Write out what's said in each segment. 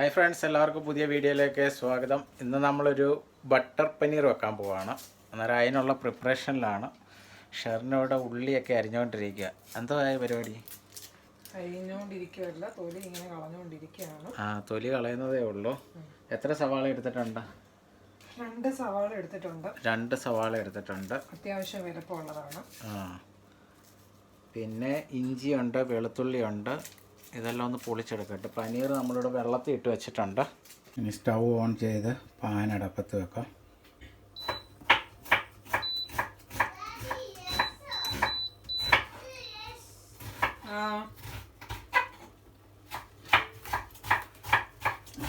Hi friends എല്ലാവർക്കും പുതിയ വീഡിയോയിലേക്ക് സ്വാഗതം. ഇന്ന് നമ്മളൊരു ബട്ടർ പനീർ വെക്കാൻ പോവാണ്. അന്നേരം അതിനുള്ള പ്രിപ്പറേഷനിലാണ് ഷെറിനോടെ ഉള്ളിയൊക്കെ അരിഞ്ഞുകൊണ്ടിരിക്കുക എന്തോ ആയ പരിപാടി? അരിഞ്ഞുകൊണ്ടിരിക്കുകയല്ല തൊലി ഇങ്ങനെ കളഞ്ഞുകൊണ്ടിരിക്കുകയാണ് ആ തൊലി കളയുന്നതേ ഉള്ളൂ. എത്ര സവാള എടുത്തിട്ടുണ്ട്? രണ്ട് സവാള എടുത്തിട്ടുണ്ട്. രണ്ട് സവാള എടുത്തിട്ടുണ്ട്. അത്യാവശ്യം വലുപ്പമുള്ളതാണ്. ആ. പിന്നെ ഇഞ്ചിയുണ്ട് വെളുത്തുള്ളിയുണ്ട്. ഇതെല്ലാം ഒന്ന് പൊളിച്ചെടുക്കട്ടെ പനീർ നമ്മളിവിടെ വെള്ളത്തിൽ ഇട്ട് വെച്ചിട്ടുണ്ട്. ഇനി സ്റ്റൗ ഓൺ ചെയ്ത് പാൻ അടപ്പത്ത് വെക്കാം.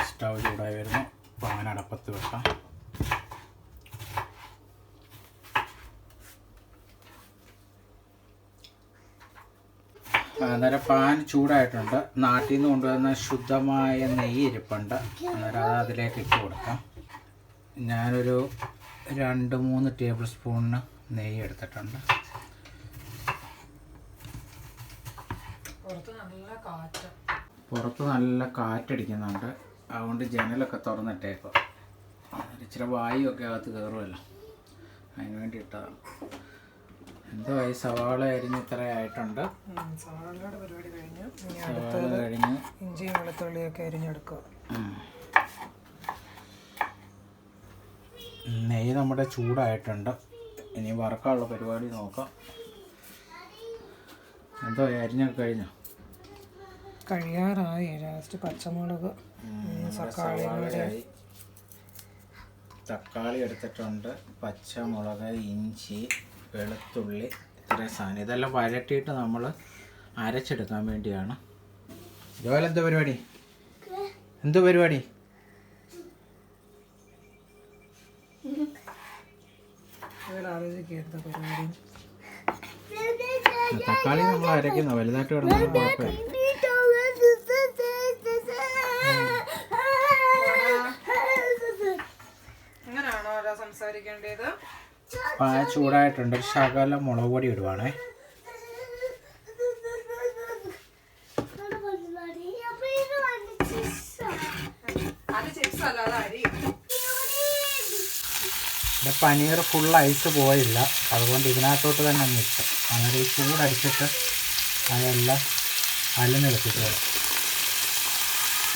സ്റ്റൗ ചൂടായി വരുന്നു. പാൻ അടപ്പത്ത് വെക്കാം. അന്നേരം പാൻ ചൂടായിട്ടുണ്ട്. നാട്ടിൽ നിന്ന് കൊണ്ടുവന്ന ശുദ്ധമായ നെയ്യ് ഇരിപ്പുണ്ട്. അന്നേരം അത് അതിലേക്ക് ഇട്ട് കൊടുക്കാം. ഞാനൊരു രണ്ട് മൂന്ന് ടേബിൾ സ്പൂണിന് നെയ്യ് എടുത്തിട്ടുണ്ട്. പുറത്ത് നല്ല കാറ്റ്. പുറത്ത് നല്ല കാറ്റടിക്കുന്നുണ്ട്. അതുകൊണ്ട് ജനലൊക്കെ തുറന്നിട്ടേക്കോ ഇച്ചിരി വായുവൊക്കെ അകത്ത് കയറുമല്ലോ അതിന് വേണ്ടി ഇട്ടതാണ് എന്തോ ഈ സവാള അരിഞ്ഞ് ഇത്ര ആയിട്ടുണ്ട്. സവാളയുടെ പരിപാടി കഴിഞ്ഞു. ഇനി അടുത്തത് കഴിഞ്ഞ്. ഇഞ്ചിയും വെളുത്തുള്ളിയൊക്കെ അരിഞ്ഞെടുക്കുക. നെയ്യ് നമ്മുടെ ചൂടായിട്ടുണ്ട്. ഇനി വറക്കാനുള്ള പരിപാടി നോക്കാം. എന്തോ അരിഞ്ഞൊക്കെ കഴിഞ്ഞോ? കഴിയാറായി. ലാസ്റ്റ് പച്ചമുളക് തക്കാളി തക്കാളി എടുത്തിട്ടുണ്ട്. പച്ചമുളക് ഇഞ്ചി വെളുത്തുള്ളി ഇത്രയും സാധനം. ഇതെല്ലാം വരട്ടിയിട്ട് നമ്മൾ അരച്ചെടുക്കാൻ വേണ്ടിയാണ്. ഇതുപോലെ എന്താ പരിപാടി? എന്ത് പരിപാടി? തക്കാളി നമ്മൾ അരയ്ക്കുന്ന. വലുതായിട്ട് സംസാരിക്കേണ്ടത് കുഴപ്പമില്ല. പായ ചൂടായിട്ടുണ്ട്. ഒരു ശകലം മുളക് പൊടി ഇടുവാണേ. ഇവിടെ പനീർ ഫുൾ ഐസ് പോയില്ല. അതുകൊണ്ട് ഇതിനകത്തോട്ട് തന്നെ അങ്ങ് ഇട്ടു. അങ്ങനെ ഈ ചൂടടിച്ചിട്ട് അതെല്ലാം അലിഞ്ഞ് വെച്ചിട്ട് വരും.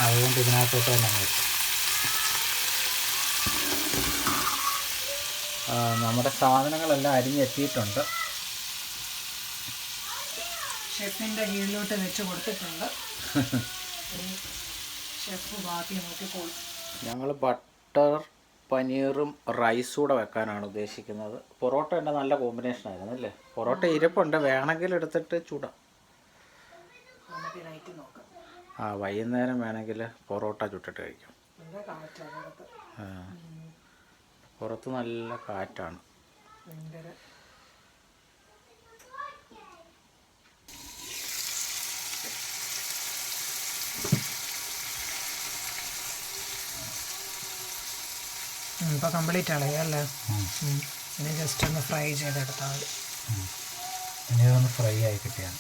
അതുകൊണ്ട് ഇതിനകത്തോട്ട് തന്നെ അങ്ങ് ഇട്ടു. നമ്മുടെ സാധനങ്ങളെല്ലാം അരിഞ്ഞെത്തിയിട്ടുണ്ട്. ഷെഫിന്റെ കീഴിലോട്ട് വെച്ച് കൊടുത്തിട്ടുണ്ട്. ഷെഫ് ബാക്കി നോക്കിക്കോളും. ഞങ്ങൾ ബട്ടർ പനീറും റൈസും കൂടെ വെക്കാനാണ് ഉദ്ദേശിക്കുന്നത്. പൊറോട്ട എന്റെ നല്ല കോമ്പിനേഷൻ ആയിരുന്നു അല്ലേ? പൊറോട്ട ഇരിപ്പുണ്ട്. വേണമെങ്കിൽ എടുത്തിട്ട് ചൂടാം. ആ വൈകുന്നേരം വേണമെങ്കിൽ പൊറോട്ട ചുട്ടിട്ട് കഴിക്കും. ആ. പുറത്ത് നല്ല കാറ്റാണ്. ഭയങ്കര. ഇപ്പോൾ കംപ്ലീറ്റ് ആണ് അല്ലേ? ഇനി ജസ്റ്റ് ഒന്ന് ഫ്രൈ ചെയ്തെടുത്താൽ മതി. ഇനി ഇതൊന്ന് ഫ്രൈ ആയി കിട്ടിയാണ്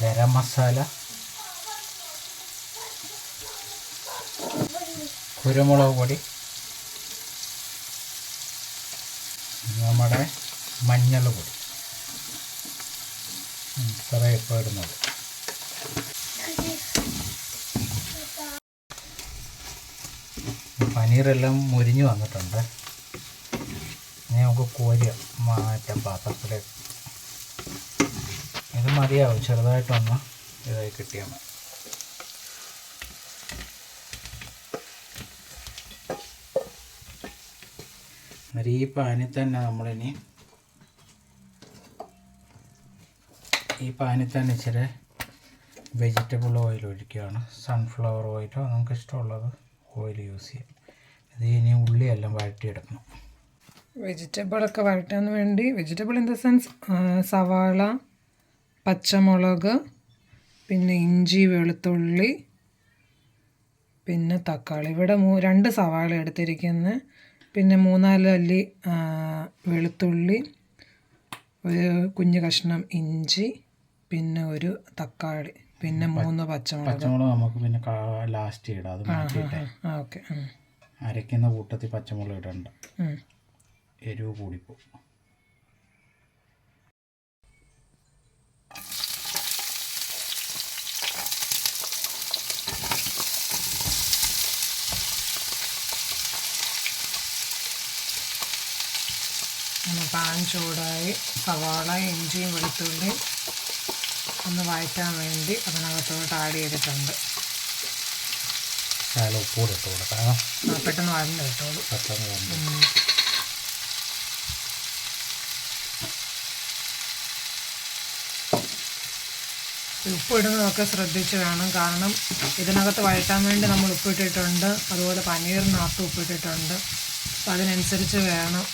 ഗരം മസാല കുരുമുളക് പൊടി നമ്മുടെ മഞ്ഞൾ പൊടി. ഇത്ര ഇപ്പോൾ ഇടുന്നത്. പനീറെല്ലാം മുരിഞ്ഞു വന്നിട്ടുണ്ട്. ഇനി നമുക്ക് കോരി മാറ്റാം പാത്രത്തിലേക്ക്. ഇത് മതിയാവും ചെറുതായിട്ടൊന്ന് ഇതായി കിട്ടിയാൽ മതി. ഈ പാനിൽ തന്നെ നമ്മളിനി ഈ പാനിൽ തന്നെ ഇച്ചിരി വെജിറ്റബിൾ ഓയിൽ ഒഴിക്കുകയാണ്. സൺഫ്ലവർ ഓയിലോ നമുക്ക് ഇഷ്ടമുള്ളത് ഓയിൽ യൂസ് ചെയ്യാം. ഇത് ഇനി ഉള്ളിയെല്ലാം വഴറ്റിയെടുക്കണം. വെജിറ്റബിളൊക്കെ വഴറ്റാൻ വേണ്ടി വെജിറ്റബിൾ ഇൻ ദ സെൻസ് സവാള പച്ചമുളക് പിന്നെ ഇഞ്ചി വെളുത്തുള്ളി പിന്നെ തക്കാളി. ഇവിടെ രണ്ട് സവാള എടുത്തിരിക്കുന്നത് പിന്നെ മൂന്നാൽ അല്ലി വെളുത്തുള്ളി ഒരു കുഞ്ഞു കഷ്ണം ഇഞ്ചി പിന്നെ ഒരു തക്കാളി പിന്നെ മൂന്ന് പച്ചമുളക്. പച്ചമുളക് നമുക്ക് പിന്നെ ലാസ്റ്റ് ഇടാം. അത് മാറ്റിയിട്ട് ആ ഓക്കെ അരയ്ക്കുന്ന കൂട്ടത്തിൽ പച്ചമുളക് ഇടണ്ട. എരിവ് കൂടിപ്പോവും. പാൻ ചൂടായി സവാള ഇഞ്ചിയും വെളുത്തുള്ളിയും ഒന്ന് വഴറ്റാൻ വേണ്ടി അതിനകത്തോട്ട് ആഡ് ചെയ്തിട്ടുണ്ട്. ഉപ്പ് ഉപ്പൂടെ ഇട്ട് കൊടുക്കാം പെട്ടെന്ന് വഴന്ന് കിട്ടുള്ളൂ പെട്ടെന്ന് വന്നു ഉപ്പ് ഇടുന്നതൊക്കെ ശ്രദ്ധിച്ച് വേണം. കാരണം ഇതിനകത്ത് വഴറ്റാൻ വേണ്ടി നമ്മൾ ഉപ്പിട്ടിട്ടുണ്ട്. അതുപോലെ പനീറിനകത്ത് ഉപ്പിട്ടിട്ടുണ്ട്. അപ്പം അതിനനുസരിച്ച് വേണം.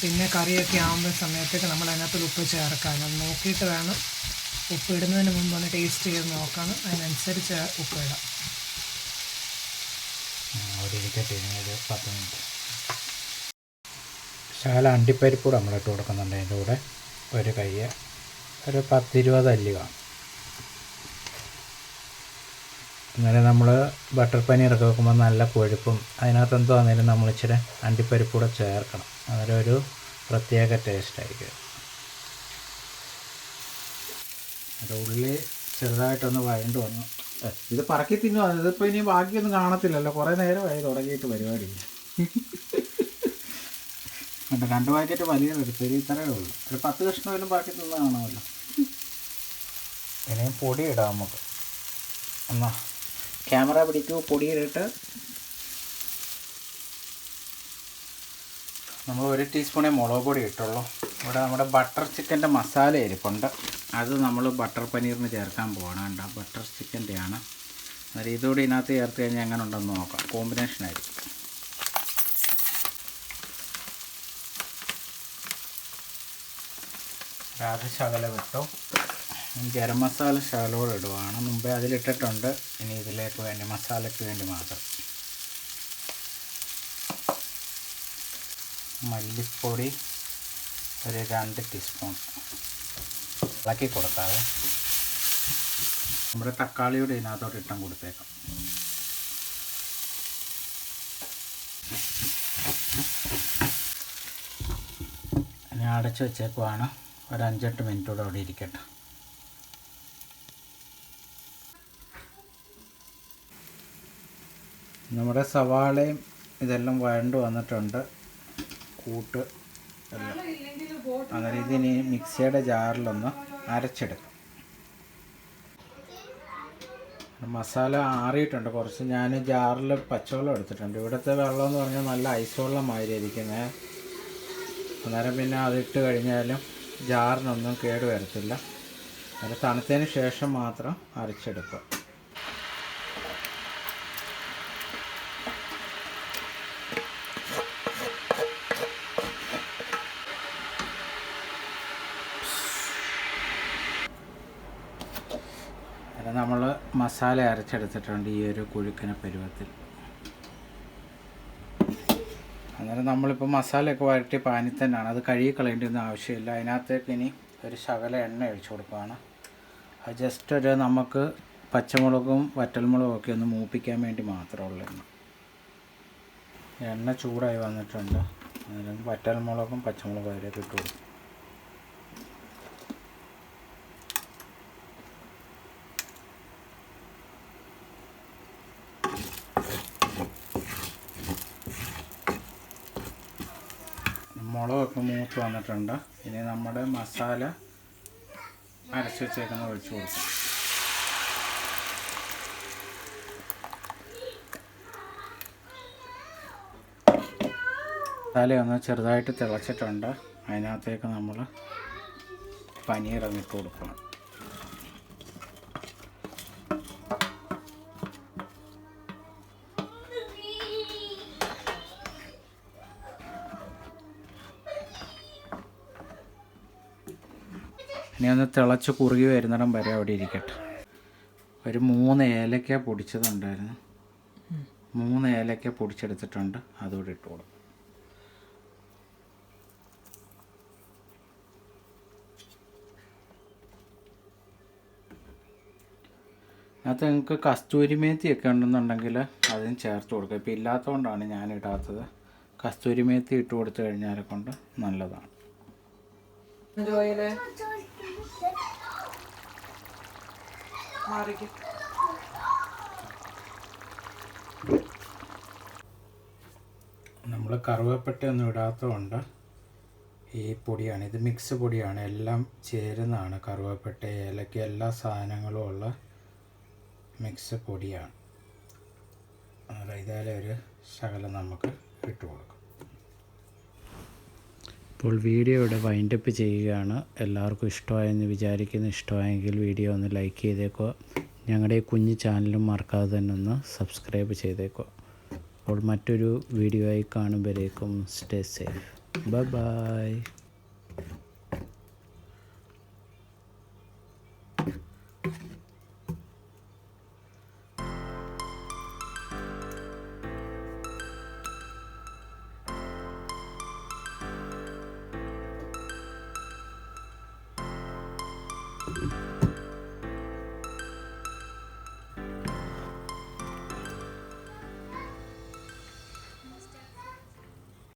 പിന്നെ കറിയൊക്കെ ആവുമ്പോൾ സമയത്തേക്ക് നമ്മൾ അതിനകത്ത് ഉപ്പ് ചേർക്കാൻ അത് നോക്കിയിട്ട് വേണം. ഉപ്പ് ഇടുന്നതിന് മുമ്പ് ഒന്ന് ടേസ്റ്റ് ചെയ്ത് നോക്കണം. അതിനനുസരിച്ച് ഉപ്പ് ഇടാം. അണ്ടിപ്പരിപ്പ് കൂടെ പത്ത് ശാല അണ്ടിപ്പരിപ്പൂടെ നമ്മളിട്ട് കൊടുക്കുന്നുണ്ട്. അതിന്റെ കൂടെ ഒരു കൈ ഒരു പത്തിരുപത് അല്ലി കാണും അങ്ങനെ നമ്മൾ ബട്ടർ പനീറൊക്കെ വെക്കുമ്പോൾ നല്ല കൊഴുപ്പും അതിനകത്ത് എന്തോ ആണെങ്കിലും നമ്മൾ ഇച്ചിരി അണ്ടിപ്പരിപ്പ് കൂടെ ചേർക്കണം. അന്നേരം ഒരു പ്രത്യേക ടേസ്റ്റ് ആയിരിക്കും. അത് ഉള്ളി ചെറുതായിട്ടൊന്ന് വഴണ്ട് വന്നു. ഇത് പറക്കി തിന്നു ഇതിപ്പോൾ ഇനി ബാക്കിയൊന്നും കാണത്തില്ലല്ലോ. കുറേ നേരമായി തുടങ്ങിയിട്ട് പരിപാടി. കണ്ട രണ്ട് പാക്കറ്റ് വലിയ എടുത്തു ഇത്രയേ ഉള്ളൂ. ഒരു പത്ത് കഷ്ണമെങ്കിലും ബാക്കി തിന്നാണല്ലോ കാണുമല്ലോ. ഇനിയും പൊടി ഇടാം നമുക്ക്. എന്നാ. ക്യാമറ പിടിക്കൂ പൊടിയിലിട്ട് നമ്മൾ ഒരു ടീസ്പൂണേ മുളക് പൊടി ഇട്ടുള്ളൂ. ഇവിടെ നമ്മുടെ ബട്ടർ ചിക്കന്റെ മസാല ഇരിപ്പുണ്ട് അത് നമ്മൾ ബട്ടർ പനീറിന് ചേർക്കാൻ പോകണം ബട്ടർ ചിക്കന്റെ ആണ് അന്നേരം ഇതുകൂടി ഇതിനകത്ത് ചേർത്ത് കഴിഞ്ഞാൽ എങ്ങനെ ഉണ്ടെന്ന് നോക്കാം. കോമ്പിനേഷൻ ആയിരിക്കും. രാധ ശകലം ഇനി ഗരം മസാല ഷാലോട് ഇടുവാണ്. മുമ്പേ അതിലിട്ടിട്ടുണ്ട്. ഇനി ഇതിലേക്ക് വേണ്ടി മസാലയ്ക്ക് വേണ്ടി മാത്രം. മല്ലിപ്പൊടി ഒരു രണ്ട് ടീസ്പൂൺ. ഇളക്കി കൊടുക്കാതെ നമ്മുടെ തക്കാളിയുടെ ഇതിനകത്തോട്ട് ഇട്ടം കൊടുത്തേക്കാം. ഇനി അടച്ചു വെച്ചേക്കുവാണ്. ഒരു അഞ്ചെട്ട് മിനിറ്റോടെ അവിടെ ഇരിക്കട്ടെ. നമ്മുടെ സവാളയും ഇതെല്ലാം വഴണ്ട് വന്നിട്ടുണ്ട്. കൂട്ട് അന്നേരം ഇതിനി മിക്സിയുടെ ജാറിലൊന്ന് അരച്ചെടുക്കും. മസാല ആറിയിട്ടുണ്ട്. കുറച്ച് ഞാൻ ജാറിൽ പച്ചവെള്ളം എടുത്തിട്ടുണ്ട്. ഇവിടുത്തെ വെള്ളം എന്ന് പറഞ്ഞാൽ നല്ല ഐസ് വെള്ളം മാതിരി ഇരിക്കുന്നത് അന്നേരം പിന്നെ അതിട്ട് കഴിഞ്ഞാലും ജാറിനൊന്നും കേട് വരത്തില്ല. അത് തണുത്തതിന് ശേഷം മാത്രം അരച്ചെടുക്കുക അത് നമ്മൾ മസാല അരച്ചെടുത്തിട്ടുണ്ട് ഈ ഒരു കുഴുക്കിന പരുവത്തിൽ. അന്നേരം നമ്മളിപ്പോൾ മസാലയൊക്കെ വരട്ടി പാനി തന്നെയാണ്. അത് കഴുകി കളയേണ്ടിയൊന്നും ആവശ്യമില്ല. അതിനകത്തേക്ക് ഇനി ഒരു ശകല എണ്ണ ഒഴിച്ചു കൊടുക്കുകയാണ് അത് ജസ്റ്റ് ഒരു നമുക്ക് പച്ചമുളകും വറ്റൽമുളകും ഒക്കെ ഒന്ന് മൂപ്പിക്കാൻ വേണ്ടി മാത്രമുള്ള എണ്ണ. എണ്ണ ചൂടായി വന്നിട്ടുണ്ട്. അന്നേരം വറ്റൽമുളകും പച്ചമുളകും അതിലേക്ക് ഇട്ട് മൂത്ത് വന്നിട്ടുണ്ട്. ഇനി നമ്മുടെ മസാല അരച്ച് വെച്ചേക്കുന്ന ഒഴിച്ചു കൊടുക്കും. മസാല ഒന്ന് ചെറുതായിട്ട് തിളച്ചിട്ടുണ്ട്. അതിനകത്തേക്ക് നമ്മൾ പനീർ ഇട്ട് കൊടുക്കണം. ഇനി ഒന്ന് തിളച്ച് കുറുകി വരുന്നിടം വരെ അവിടെ ഇരിക്കട്ടെ. ഒരു മൂന്ന് ഏലക്ക പൊടിച്ചതുണ്ടായിരുന്നു. മൂന്ന് ഏലക്ക പൊടിച്ചെടുത്തിട്ടുണ്ട്. അതുകൂടി ഇട്ട് കൊടുക്കും. അത് നിങ്ങൾക്ക് കസ്തൂരി മേത്തിയൊക്കെ ഉണ്ടെന്നുണ്ടെങ്കിൽ അതിന് ചേർത്ത് കൊടുക്കുക. ഇപ്പം ഇല്ലാത്തതുകൊണ്ടാണ് ഞാൻ ഇടാത്തത്. കസ്തൂരി മേത്തി ഇട്ട് കൊടുത്തു കഴിഞ്ഞാൽ കൊണ്ട് നല്ലതാണ്. മാറിക്കും. നമ്മൾ കറുവപ്പട്ടയൊന്നും ഇടാത്തതുകൊണ്ട് ഈ പൊടിയാണ് ഇത് മിക്സ് പൊടിയാണ് എല്ലാം ചേരുന്നതാണ് കറുവപ്പട്ട ഏലക്ക എല്ലാ സാധനങ്ങളും ഉള്ള മിക്സ് പൊടിയാണ്. അതായത് ഒരു ശകലം നമുക്ക് ഇട്ട് കൊടുക്കാം. ഇപ്പോൾ വീഡിയോ ഇവിടെ വൈൻഡപ്പ് ചെയ്യുകയാണ്. എല്ലാവർക്കും ഇഷ്ടമായെന്ന് വിചാരിക്കുന്നു. ഇഷ്ടമായെങ്കിൽ വീഡിയോ ഒന്ന് ലൈക്ക് ചെയ്തേക്കുക. ഞങ്ങളുടെ ഈ കുഞ്ഞു ചാനലും മറക്കാതെ തന്നെ ഒന്ന് സബ്സ്ക്രൈബ് ചെയ്തേക്കുക. അപ്പോൾ മറ്റൊരു വീഡിയോ ആയി കാണുമ്പോഴേക്കും സ്റ്റേ സേഫ് ബൈ